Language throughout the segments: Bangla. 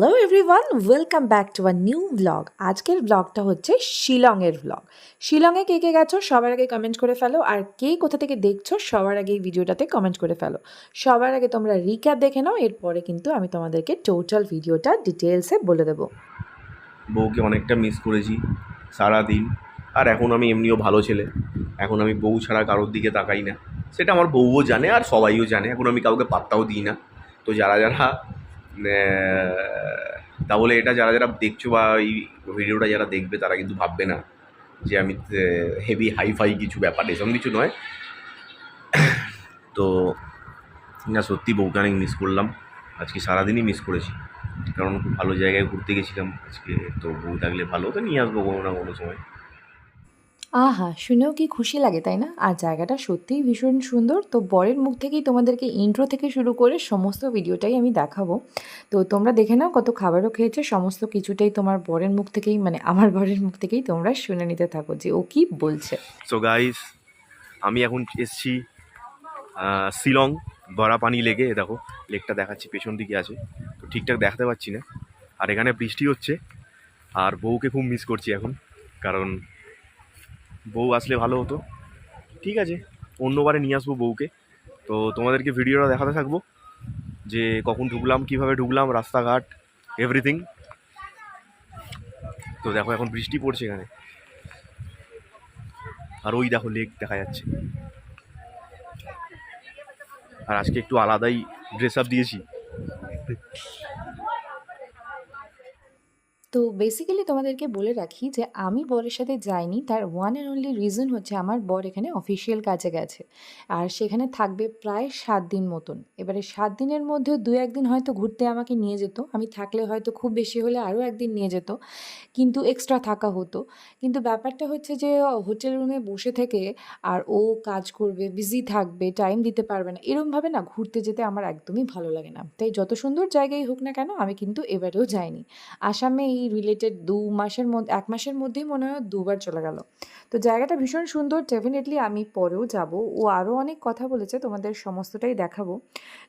Hello everyone welcome back to a new blog আজকের ব্লগটা হচ্ছে শিলংয়ের ব্লগ শিলংয়ে কে কে গেছো সবার আগে কমেন্ট করে ফেলো, আর কে কোথা থেকে দেখছ সবার আগে এই ভিডিওটাতে কমেন্ট করে ফেলো। সবার আগে তোমরা রিক্যাপ দেখে নাও, এরপরে কিন্তু আমি তোমাদেরকে টোটাল ভিডিওটা ডিটেলসে বলে দেবো। বউকে অনেকটা মিস করেছি সারাদিন, আর এখন আমি এমনিও ভালো ছেলে। এখন আমি বউ ছাড়া কারোর দিকে তাকাই না। সেটা আমার বউও জানে আর সবাইও জানে। এখন আমি কাউকে পাত্তাও দিই না। তো যারা যারা তাহলে এটা যারা যারা দেখছ বা এই ভিডিওটা যারা দেখবে, তারা কিন্তু ভাববে না যে আমি হেভি হাইফাই কিছু ব্যাপার, এসব কিছু নয়। তো, না, সত্যি বউকে অনেক মিস করলাম। আজকে সারাদিনই মিস করেছি। কারণ খুব ভালো জায়গায় ঘুরতে গেছিলাম। আজকে তো বউ থাকলে ভালো, তো নিয়ে আসব কোনো না কোনো সময়। আহা, শুনেও কি খুশি লাগে, তাই না? আর জায়গাটা সত্যিই ভীষণ সুন্দর। তো বরের মুখ থেকেই তোমাদেরকে ইন্ট্রো থেকে শুরু করে সমস্ত ভিডিওটাই আমি দেখাবো। তো তোমরা দেখে নাও কত খাবারও খেয়েছে, সমস্ত কিছুটাই তোমার বরের মুখ থেকেই মানে আমার বরের মুখ থেকেই তোমরা শুনে নিতে থাকো যে ও কি বলছে। সো গাইস আমি এখন এসছি শিলং বড়া পানি লেগে দেখো, লেকটা দেখাচ্ছি, পেছন দিকে আছে। তো ঠিকঠাক দেখাতে পাচ্ছি না। আর এখানে বৃষ্টি হচ্ছে, আর বউকে খুব মিস করছি এখন, কারণ বউ আসলে ভালো হতো। ঠিক আছে, অন্যবারে নিয়ে আসব বউকে। তো তোমাদেরকে ভিডিওটা দেখাতে থাকব যে কখন ঢুকলাম, কীভাবে ঢুকলাম, রাস্তাঘাট এভরিথিং তো দেখো এখন বৃষ্টি পড়ছে এখানে। আর ওই দেখো লেক দেখা যাচ্ছে। আর আজকে একটু আলাদাই ড্রেস আপ দিয়েছি। তো বেসিক্যালি তোমাদেরকে বলে রাখি যে আমি বরের সাথে যাইনি, তার ওয়ান অ্যান্ড অনলি রিজন হচ্ছে আমার বর এখানে অফিসিয়াল কাজে গেছে। আর সেখানে থাকবে প্রায় সাত দিন মতন। এবারে সাত দিনের মধ্যে দু একদিন হয়তো ঘুরতে আমাকে নিয়ে যেত। আমি থাকলে হয়তো খুব বেশি হলে আরও একদিন নিয়ে যেত। কিন্তু এক্সট্রা থাকা হতো। কিন্তু ব্যাপারটা হচ্ছে যে হোটেল রুমে বসে থেকে আর ও কাজ করবে বিজি থাকবে টাইম দিতে পারবে না এরমভাবে না ঘুরতে যেতে আমার একদমই ভালো লাগে না। তাই যত সুন্দর জায়গায় হোক না কেন আমি কিন্তু এবারেও যাইনি। আসামে এই রিলেটেড দু মাসের মধ্যে, এক মাসের মধ্যেই মনে হয় দুবার চলে গেল। তো জায়গাটা ভীষণ সুন্দর ডেফিনেটলি আমি পরেও যাব। ও আরও অনেক কথা বলেছে, তোমাদের সমস্তটাই দেখাবো।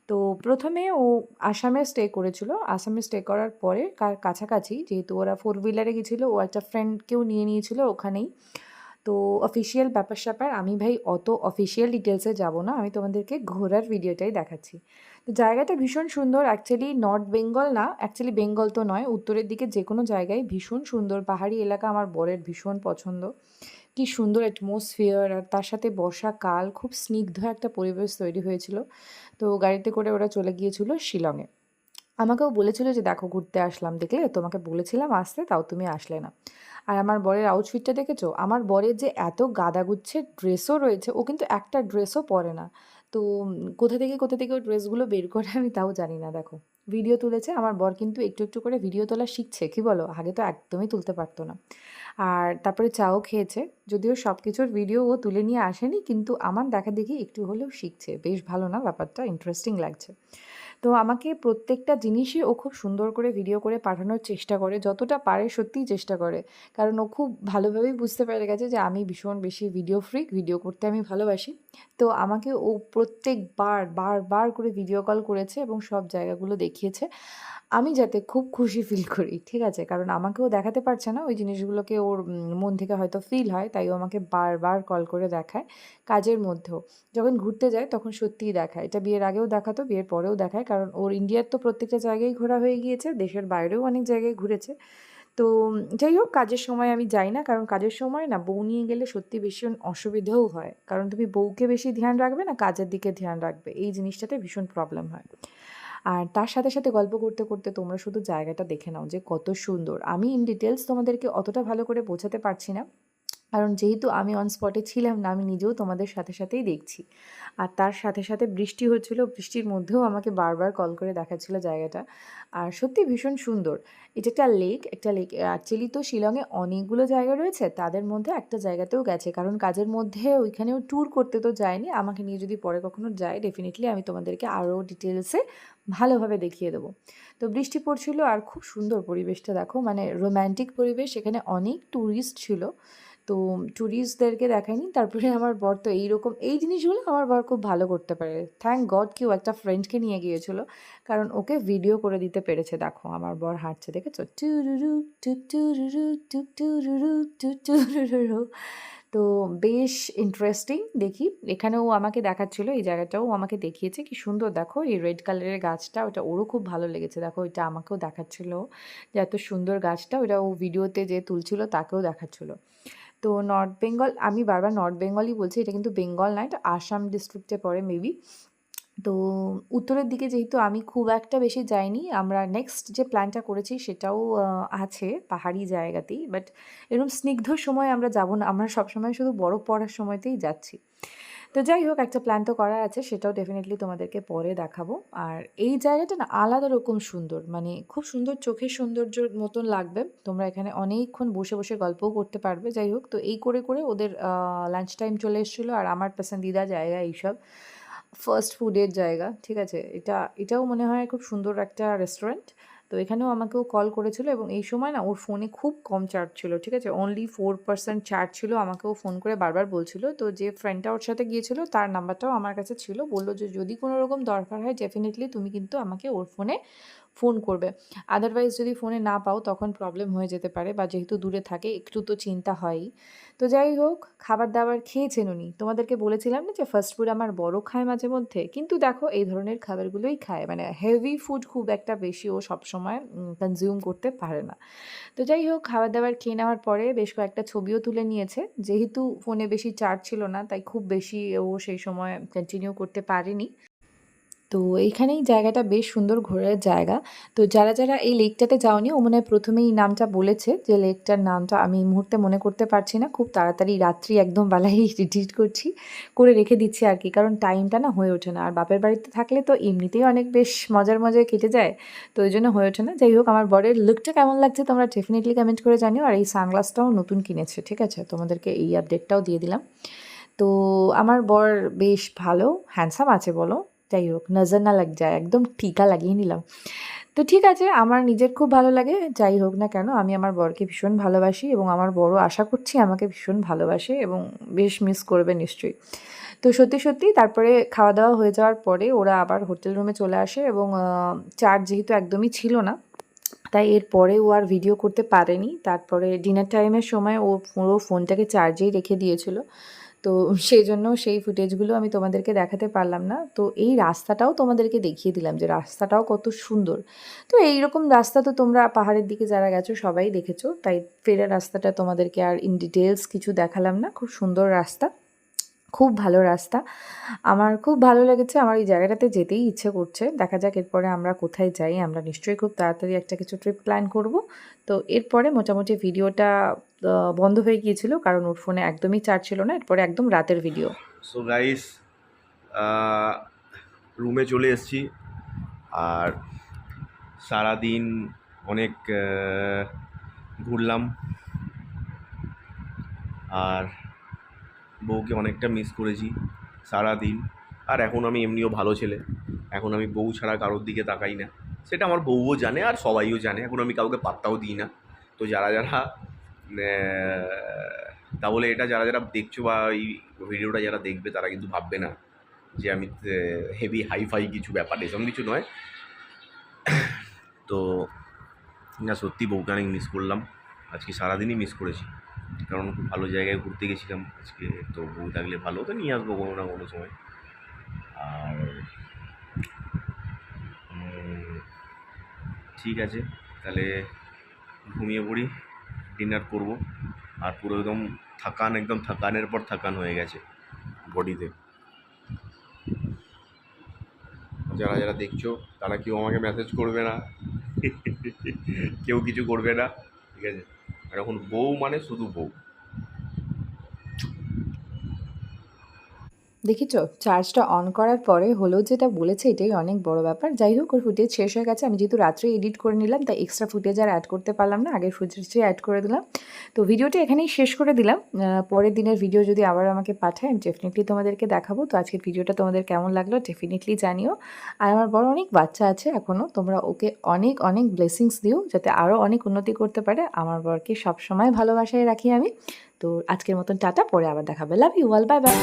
তো প্রথমে ও আসামে স্টে করেছিল। আসামে স্টে করার পরে কার কাছাকাছি, যেহেতু ওরা ফোর হুইলারে গেছিল, ও একটা ফ্রেন্ডকেও নিয়ে নিয়েছিল ওখানেই। তো অফিসিয়াল ব্যাপার স্যাপার আমি ভাই অত অফিসিয়াল ডিটেলসে যাব না, আমি তোমাদেরকে ঘোরার ভিডিওটাই দেখাচ্ছি। জায়গাটা ভীষণ সুন্দর অ্যাকচুয়ালি নর্থ বেঙ্গল না অ্যাকচুয়ালি বেঙ্গল তো নয়, উত্তরের দিকে যে কোনো জায়গায় ভীষণ সুন্দর, পাহাড়ি এলাকা আমার বরের ভীষণ পছন্দ। কি সুন্দর অ্যাটমসফিয়ার আর তার সাথে বর্ষাকাল, খুব স্নিগ্ধ একটা পরিবেশ তৈরি হয়েছিল। তো গাড়িতে করে ওরা চলে গিয়েছিল শিলংয়ে। আমাকেও বলেছিল যে, দেখো, ঘুরতে আসলাম। দেখলে তোমাকে বলেছিলাম, আসতে, তাও তুমি আসলে না। আর আমার বরের আউটফিটটা দেখেছ? আমার বরের যে এত গাদাগুচ্ছের ড্রেসও রয়েছে, ও কিন্তু একটা ড্রেসও পরে না। তো কোথা থেকে কোথা থেকে ওই ড্রেসগুলো বের করে আমি তাও জানি না, দেখো। ভিডিও তুলেছে, আমার বর কিন্তু একটু একটু করে ভিডিও তোলা শিখছে, কি বলো? আগে তো একদমই তুলতে পারতো না। আর তারপরে চাও খেয়েছে। যদিও সব কিছুর ভিডিও ও তুলে নিয়ে আসেনি, কিন্তু আমার দেখা দেখি একটু হলেও শিখছে। বেশ ভালো না ব্যাপারটা? ইন্টারেস্টিং লাগছে। তো আমাকে প্রত্যেকটা জিনিসই ও খুব সুন্দর করে ভিডিও করে পাঠানোর চেষ্টা করে, যতটা পারে সত্যিই চেষ্টা করে। কারণ ও খুব ভালোভাবেই বুঝতে পেরে গেছে যে আমি ভীষণ বেশি ভিডিও ফ্রিক ভিডিও করতে আমি ভালোবাসি। তো আমাকে ও প্রত্যেকবার বারবার করে ভিডিও কল করেছে এবং সব জায়গাগুলো দেখিয়েছে। আমি যাতে খুব খুশি ফিল করি, ঠিক আছে? কারণ আমাকেও দেখাতে পারছে না, ওই জিনিসগুলোকে ওর মন থেকে হয়তো ফিল হয় তাই ও আমাকে বারবার কল করে দেখায় কাজের মধ্যেও। যখন ঘুরতে যায় তখন সত্যিই দেখায়। এটা বিয়ের আগেও দেখাতো, বিয়ের পরেও দেখায়। কারণ ওর ইন্ডিয়ার তো প্রত্যেকটা জায়গায় ঘোরা হয়ে গিয়েছে, দেশের বাইরেও অনেক জায়গায় ঘুরেছে। তো যাই হোক, কাজের সময় আমি যাই না। কারণ কাজের সময় না, বউ নিয়ে গেলে সত্যি ভীষণ অসুবিধেও হয়। কারণ তুমি বউকে বেশি ধ্যান রাখবে না, কাজের দিকে ধ্যান রাখবে। এই জিনিসটাতে ভীষণ প্রবলেম হয়। আর তার সাথে সাথে গল্প করতে করতে তোমরা শুধু জায়গাটা দেখে নাও যে কত সুন্দর। আমি ইন ডিটেলস তোমাদেরকে অতটা ভালো করে বোঝাতে পারছি না। কারণ যেহেতু আমি অন স্পটে ছিলাম না, আমি নিজেও তোমাদের সাথে সাথেই দেখছি। আর তার সাথে সাথে বৃষ্টি হচ্ছিল, বৃষ্টির মধ্যেও আমাকে বারবার কল করে দেখাচ্ছিল জায়গাটা। আর সত্যি ভীষণ সুন্দর। এটা একটা লেক একটা লেক অ্যাকচুয়ালি তো শিলংয়ে অনেকগুলো জায়গা রয়েছে, তাদের মধ্যে একটা জায়গাতেও গেছে। কারণ কাজের মধ্যে ওইখানেও ট্যুর করতে তো যায়নি, আমাকে নিয়ে যদি পরে কখনো যায় ডেফিনেটলি আমি তোমাদেরকে আরও ডিটেলসে ভালোভাবে দেখিয়ে দেবো। তো বৃষ্টি পড়ছিল আর খুব সুন্দর পরিবেশটা, দেখো। মানে রোম্যান্টিক পরিবেশ, এখানে অনেক ট্যুরিস্ট ছিল। তো ট্যুরিস্টদেরকে দেখায়নি তারপরে আমার বর তো এইরকম, এই জিনিসগুলো আমার বর খুব ভালো করতে পারে। থ্যাংক গড কেউ একটা ফ্রেন্ডকে নিয়ে গিয়েছিল, কারণ ওকে ভিডিও করে দিতে পেরেছে। দেখো, আমার বর হাঁটছে, দেখেছ? তো বেশ ইন্টারেস্টিং দেখি। এখানেও আমাকে দেখাচ্ছিল, এই জায়গাটাও আমাকে দেখিয়েছে। কি সুন্দর, দেখো, এই রেড কালারের গাছটা, ওটা ওরও খুব ভালো লেগেছে। দেখো, এটা আমাকেও দেখাচ্ছিল, যে এত সুন্দর গাছটা ওটা ও ভিডিওতে যে তুলছিল, তাকেও দেখাচ্ছিল। তো নর্থ বেঙ্গল আমি বারবার নর্থ বেঙ্গলই বলছি, এটা কিন্তু বেঙ্গল না, এটা আসাম ডিস্ট্রিক্টে পড়ে মেবি তো উত্তরের দিকে যেহেতু আমি খুব একটা বেশি যাইনি, আমরা নেক্সট যে প্ল্যানটা করেছি সেটাও আছে পাহাড়ি জায়গাতেই বাট এরকম স্নিগ্ধ সময় আমরা যাব না, আমরা সবসময় শুধু বরফ পড়ার সময়তেই যাচ্ছি। তো যাই হোক, একটা প্ল্যান তো করা আছে, সেটাও ডেফিনেটলি তোমাদেরকে পরে দেখাবো। আর এই জায়গাটা না আলাদা রকম সুন্দর মানে খুব সুন্দর চোখের সৌন্দর্যের মতন লাগবে। তোমরা এখানে অনেকক্ষণ বসে বসে গল্পও করতে পারবে, যাই হোক। তো এই করে করে ওদের লাঞ্চ টাইম চলে এসেছিল আর আমার পছন্দিদা জায়গা এইসব। ফার্স্ট ফুডের জায়গা, ঠিক আছে? এটা, এটাও মনে হয় খুব সুন্দর একটা রেস্টুরেন্ট তো এখানেও আমাকেও কল করেছিল এবং এই সময় না ওর ফোনে খুব কম চার্জ ছিল, ঠিক আছে? অনলি ফোর পার্সেন্ট চার্জ ছিল, আমাকেও ফোন করে বারবার বলছিল। তো যে ফ্রেন্ডটা ওর সাথে গিয়েছিল, তার নাম্বারটাও আমার কাছে ছিল। বলল যে, যদি কোনো রকম দরকার হয় ডেফিনেটলি তুমি কিন্তু আমাকে ওর ফোনে ফোন করবে। আদারওয়াইজ যদি ফোনে না পাও তখন প্রবলেম হয়ে যেতে পারে বা যেহেতু দূরে থাকে একটু তো চিন্তা হয়ই। তো যাই হোক খাবার দাবার খেয়েছেন উনি। তোমাদেরকে বলেছিলাম না যে ফাস্ট ফুড আমার বড় খায় মাঝে মধ্যে? কিন্তু দেখো এই ধরনের খাবারগুলোই খায়। মানে হেভি ফুড খুব একটা বেশি ও সবসময় কনজিউম করতে পারে না। তো যাই হোক খাবার দাবার খেয়ে নেওয়ার পরে বেশ কয়েকটা ছবিও তুলে নিয়েছে। যেহেতু ফোনে বেশি চার্জ ছিল না, তাই খুব বেশি ও সেই সময় কন্টিনিউ করতে পারেনি। তো এইখানেই জায়গাটা বেশ সুন্দর ঘোরার জায়গা। তো যারা যারা এই লেকটাতে যাওনি, ও মনে হয় প্রথমেই নামটা বলেছে যে লেকটার নামটা আমি এই মুহূর্তে মনে করতে পারছি না। খুব তাড়াতাড়ি রাত্রি একদম বেলায় এডিট করছি, করে রেখে দিচ্ছি আর কি, কারণ টাইমটা না হয়ে ওঠে না। আর বাপের বাড়িতে থাকলে তো এমনিতেই অনেক বেশ মজার মজায় কেটে যায়, তো ওই জন্য হয়ে ওঠে না। যাই হোক, আমার বরের লুকটা কেমন লাগছে তোমরা ডেফিনেটলি কমেন্ট করে জানিও। আর এই সানগ্লাসটাও নতুন কিনেছে, ঠিক আছে? তোমাদেরকে এই আপডেটটাও দিয়ে দিলাম। তো আমার বর বেশ ভালো হ্যান্ডসাম আছে বলো। যাই হোক, নজর না লাগ, যায়, একদম টিকা লাগিয়ে নিলাম। তো ঠিক আছে, আমার নিজের খুব ভালো লাগে, যাই হোক না কেন, আমি আমার বরকে ভীষণ ভালোবাসি এবং আমার বড় আশা করছি আমাকে ভীষণ ভালোবাসে এবং বেশ মিস করবে নিশ্চয়ই। তো সত্যি সত্যি তারপরে খাওয়া দাওয়া হয়ে যাওয়ার পরে ওরা আবার হোটেল রুমে চলে আসে এবং চার্জ যেহেতু একদমই ছিল না, তাই এরপরে ও আর ভিডিও করতে পারেনি। তারপরে ডিনার টাইমের সময় ও পুরো ফোনটাকে চার্জেই রেখে দিয়েছিল। তো সেই জন্য সেই ফুটেজগুলো আমি তোমাদেরকে দেখাতে পারলাম না। তো এই রাস্তাটাও তোমাদেরকে দেখিয়ে দিলাম যে রাস্তাটাও কত সুন্দর। তো এইরকম রাস্তা তো তোমরা পাহাড়ের দিকে যারা গেছো সবাই দেখেছ, তাই ফেরা রাস্তাটা তোমাদেরকে আর ইন ডিটেলস কিছু দেখালাম না। খুব সুন্দর রাস্তা। খুব ভালো রাস্তা। আমার খুব ভালো লেগেছে, আমার এই জায়গাটাতে যেতেই ইচ্ছে করছে। দেখা যাক এরপরে আমরা কোথায় যাই, আমরা নিশ্চয়ই খুব তাড়াতাড়ি একটা কিছু ট্রিপ প্ল্যান করব। তো এরপরে মোটামুটি ভিডিওটা বন্ধ হয়ে গিয়েছিল, কারণ ওর ফোনে একদমই চার্জ ছিল না, এরপরে একদম রাতের ভিডিও সো গাইস রুমে চলে এসেছি। আর সারাদিন অনেক ঘুরলাম। আর বউকে অনেকটা মিস করেছি সারাদিন। আর এখন আমি এমনিও ভালো ছেলে। এখন আমি বউ ছাড়া কারোর দিকে তাকাই না। সেটা আমার বউও জানে আর সবাইও জানে। এখন আমি কাউকে পাত্তাও দিই না। তো যারা যারা আহ, তাহলে এটা যারা যারা দেখছ বা এই ভিডিওটা যারা দেখবে তারা কিন্তু ভাববে না যে আমি হেভি হাইফাই কিছু ব্যাপার এরকম কিছু নয়। তো না সত্যি বউকে অনেক মিস করলাম। আজকে সারাদিনই মিস করেছি। কারণ খুব ভালো জায়গায় ঘুরতে গেছিলাম আজকে, তো বউ থাকলে ভালো হতো, নিয়ে আসব কোনো না কোনো সময়। আর ঠিক আছে, তাহলে ঘুমিয়ে পড়ি, ডিনার করব। আর পুরো একদম থাকান, একদম থাকানের পর থাকান হয়ে গেছে বডিতে। যারা যারা দেখছ, তারা কেউ আমাকে মেসেজ করবে না। কেউ কিছু করবে না, ঠিক আছে? আর এখন বউ মানে শুধু বউ। দেখিছো? চার্জটা অন করার পরে হলেও যেটা বলেছে, এটাই অনেক বড় ব্যাপার। যাই হোক, ওর ফুটেজ শেষ হয়ে গেছে। আমি যেহেতু রাত্রে এডিট করে নিলাম, তাই এক্সট্রা ফুটেজ আর অ্যাড করতে পারলাম না। আগের ফুটেজটাই অ্যাড করে দিলাম। তো ভিডিওটা এখানেই শেষ করে দিলাম। পরের দিনের ভিডিও যদি আবার আমাকে পাঠায়, আমি ডেফিনেটলি তোমাদেরকে দেখাবো। তো আজকের ভিডিওটা তোমাদের কেমন লাগল ডেফিনেটলি জানিও। আর আমার বড় অনেক বাচ্চা আছে এখনও তোমরা ওকে অনেক অনেক ব্লেসিংস দিও, যাতে আরও অনেক উন্নতি করতে পারে। আমার বরকে সবসময় ভালোবাসায় রাখি আমি। তো আজকের মতন টাটা পরে আবার দেখাবে love you all bye bye